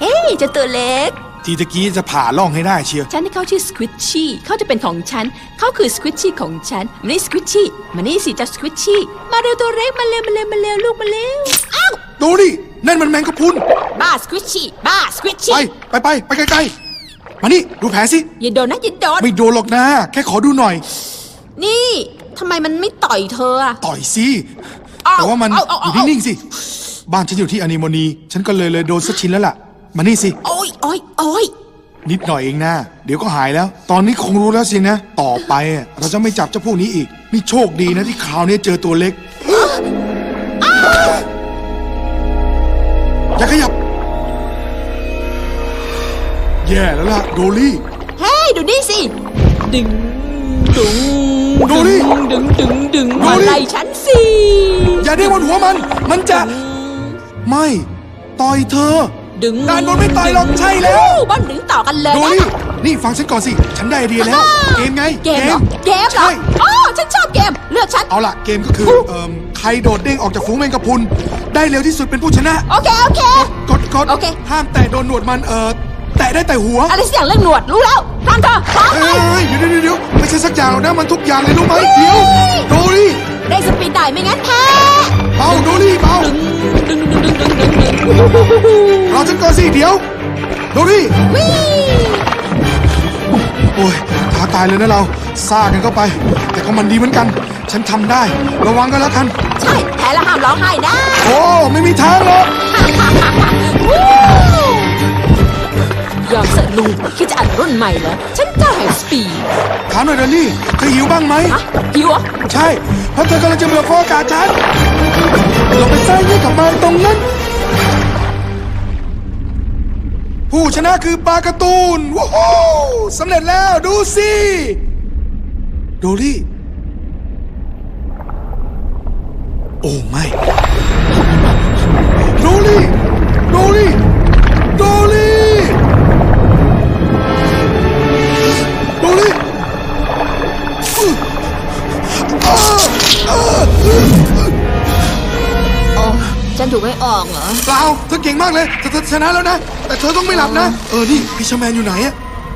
เฮ้ยเจ้าตัวเล็ก ทีตะกี้จะผ่าล่องให้ได้เชียว ฉันให้เขาชื่อสควิชชี่เขาจะเป็นของฉัน เขาคือสควิชชี่ของฉันมานี่สควิชชี่มานี่สิเจ้าสควิชชี่มาเร็วตัวเล็กมาเร็วมาเร็วมาเร็วลูกมาเร็วอ้าวดูดิ นั่นมันแมงกะพรุน บ้าสควิชชี่บ้าสควิชไปชี่ไปไปไปไกลๆ มานี่ดูแผลสิ อย่าโดนนะอย่าโดนไม่โดนหรอกนะ แค่ขอดูหน่อย นี่ทำไมมันไม่ต่อยเธออะ ต่อยสิอ้าวแต่ว่ามันเอาเอาอยู่เอานิ่งๆสิ บ้านฉันอยู่ที่อนิโมนี ฉันก็เลยเลยโดนสักชิ้นแล้วล่ะ มานี่สิ โอ้ยโอ้ยโอ้ยนิดหน่อยเองนะเดี๋ยวก็หายแล้ว ตอนนี้คงรู้แล้วสินะ ต่อไปอะเราจะไม่จับเจ้าพวกนี้อีก นี่โชคดีนะที่คราวนี้เจอตัวเล็ก อย่าขยับ แย่แล้วล่ะ โดลี่ เฮ้ยดูนี่สิ ดึงดึงดูดิดึงดึงดึงดูมาดิไล่ฉันสิอย่าได้บนหัวมัน มันจะ ไม่ ต่อยเธอ ดึงด้านบนไม่ต่อยหรอกใช่แล้วโอ้บ้านดึงต่อกันเลยโดนะลี่นี่ฟังฉันก่อนสิ ฉันได้ไอเดียแล้วเกมไง เกมเหรอเกมเหรอใช่ อ๋อฉันชอบเกม เลือกฉัน เอาล่ะ เกมก็คือ เอ่อ ใครโดดเด้งออกจากฝูงแมงกะพรุน ได้เร็วที่สุดเป็นผู้ชนะ โอเค โอเค กดกดโอเค ห้ามแตะโดนหนวดมัน เอ่อ แตะได้แต่หัว อะไรสักอย่างเรื่องหนวดรู้แล้วพร้อมเธอพร้อมเอ้ไปยเดี๋ยวเดี๋ยวเดี๋ยวไม่ใช่สักอย่างหรอกนะ มันทุกอย่างเลยรู้ไหมเดี๋ยวโดลี่ได้สปีดหน่อยไม่งั้นแพ้เบาโดลี่เบาดึงดึงดึงดึงดึงดึงดึงรอ ฉันก่อนสิเดี๋ยวโดลี่วิ่งโอ้ยท้าตายเลยนะเราซ่ากันเข้าไป แต่ก็มันดีเหมือนกัน ฉันทำได้ ระวังกันแล้วกัน ใช่แพ้แล้วห้ามร้องไห้นะโอ้ไม่มีทางหรอกวู้ยอมเสร็จลุงคิดจะอัดรุ่นใหม่เหรอฉันเจ้าแห่งสปีดถามหน่อยเดลลี่เธอหิวบ้างไหม ฮะหิวเหรอใช่ เพราะเธอกำลังจะเบื่อฟออากาศฉันลงไปใส่ยี่กับมันตรงนั้น ผู้ชนะคือปลาการ์ตูนว้าวสำเร็จแล้วดูสิโดลี่ โอ้ไม่ ฉันถูกให้ออกเหรอ เปล่าเธอเก่งมากเลยเธอเธอชนะแล้วนะ แต่เธอต้องไม่หลับนะ เออ นี่พี่ชแมนอยู่ไหนอะ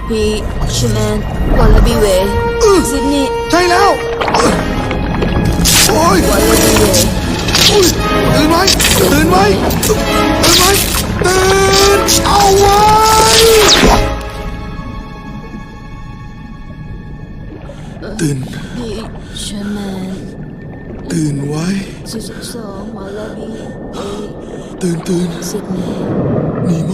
พี่ชแมนวอลลาบีเวย์อื้อซิดนีย์ใช่แล้วเอ้ยโอ้ยวอลลาบีเวย์อุ้ยตื่นไหมตื่นไหมตื่นไหมตื่นเอาไว้ตื่น พี่ชแมน ตื่นไว้ 12 Wallaby 8ตื่นตื่น Sydney นีโม